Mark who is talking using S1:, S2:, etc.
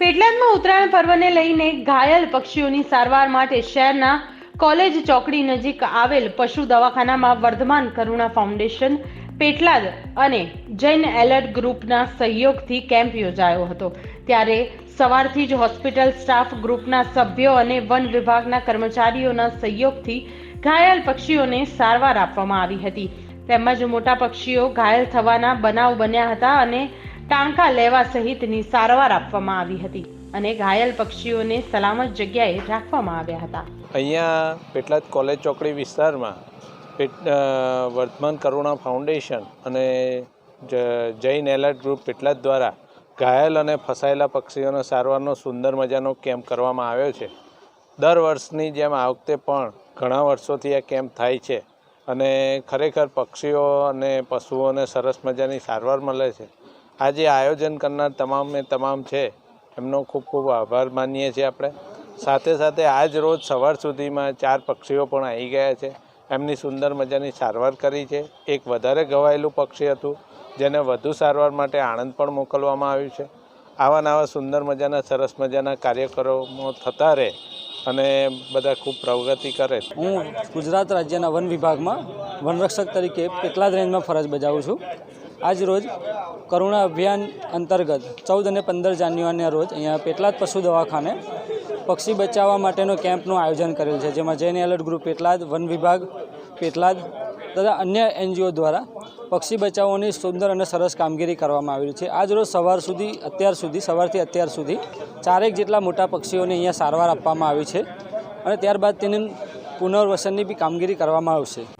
S1: પેટલાદમાં ઉત્તરાયણ પર્વને લઈને ઘાયલ પક્ષીઓની સારવાર માટે શહેરના કોલેજ ચોકડી નજીક આવેલ પશુ દવાખાનામાં વર્ધમાન કરુણા ફાઉન્ડેશન, પેટલાદ અને જૈન એલર્ટ ગ્રુપના સહયોગથી કેમ્પ યોજાયો હતો. ત્યારે સવારથી જ હોસ્પિટલ સ્ટાફ ગ્રુપના સભ્યો અને વન વિભાગના કર્મચારીઓના સહયોગથી ઘાયલ પક્ષીઓને સારવાર આપવામાં આવી હતી. તેમજ મોટા પક્ષીઓ ઘાયલ થવાના બનાવ બન્યા હતા અને ટાંકા લેવા સહિતની સારવાર આપવામાં આવી હતી. અને ઘાયલ પક્ષીઓને સલામત જગ્યાએ રાખવામાં આવ્યા હતા.
S2: અહીંયા પેટલાદ કોલેજ ચોકડી વિસ્તારમાં વર્તમાન કરુણા ફાઉન્ડેશન અને જૈન એલર્ટ ગ્રુપ પેટલાદ દ્વારા ઘાયલ અને ફસાયેલા પક્ષીઓનો સારવારનો સુંદર મજાનો કેમ્પ કરવામાં આવ્યો છે. દર વર્ષની જેમ આ વખતે પણ ઘણા વર્ષોથી આ કેમ્પ થાય છે અને ખરેખર પક્ષીઓ અને પશુઓને સરસ મજાની સારવાર મળે છે. આ જે આયોજન કરનાર તમામે તમામ છે. એમનો ખૂબ ખૂબ આભાર માનીએ છીએ આપણે. સાથે સાથે આજ રોજ સવાર સુધીમાં ચાર પક્ષીઓ પણ આવી ગયા છે. એમની સુંદર મજાની સારવાર કરી છે. એક વધારે ઘવાયેલું પક્ષી હતું, જેને વધુ સારવાર માટે આણંદ પણ મોકલવામાં આવ્યું છે. આવા નવા સુંદર મજાના, સરસ મજાના કાર્યક્રમો થતા રહે અને બધા ખૂબ પ્રગતિ કરે.
S3: હું ગુજરાત રાજ્યના વન વિભાગમાં વનરક્ષક તરીકે પેટલાદ રેન્જમાં ફરજ બજાવું છું. આજ રોજ કરુણા અભિયાન અંતર્ગત ચૌદ અને પંદર જાન્યુઆરીના રોજ અહીંયા પેટલાદ પશુ દવાખાને પક્ષી બચાવવા માટેનો કેમ્પનું આયોજન કરેલ છે, જેમાં જૈન એલર્ટ ગ્રુપ પેટલાદ, વન વિભાગ પેટલાદ તથા અન્ય એનજીઓ દ્વારા પક્ષી બચાવવાની સુંદર અને સરસ કામગીરી કરવામાં આવેલી છે. આજ રોજ સવાર સુધી, અત્યાર સુધી, સવારથી અત્યાર સુધી ચારેક જેટલા મોટા પક્ષીઓને અહીંયા સારવાર આપવામાં આવી છે અને ત્યારબાદ તેની પુનર્વસનની બી કામગીરી કરવામાં આવશે.